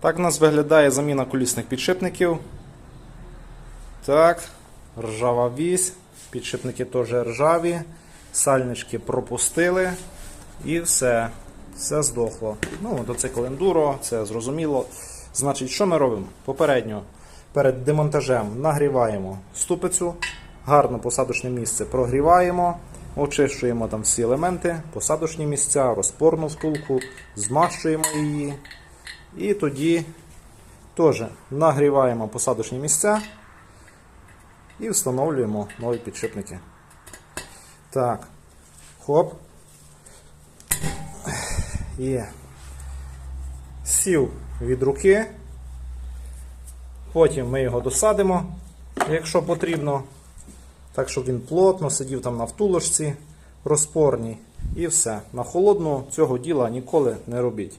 Так у нас виглядає заміна колісних підшипників. Так, ржава вісь, підшипники теж ржаві, сальнички пропустили і все. Все здохло. Ну, мотоцикл ендуро, це зрозуміло. Значить, що ми робимо? Попередньо перед демонтажем нагріваємо ступицю, гарно посадочне місце прогріваємо, очищуємо там всі елементи, посадочні місця, розпорну втулку, змащуємо її. І тоді теж нагріваємо посадочні місця і встановлюємо нові підшипники. Так, хоп. Є. Сів від руки. Потім ми його досадимо, якщо потрібно. Так, щоб він плотно сидів там на втулочці розпорній. І все. На холодну цього діла ніколи не робіть.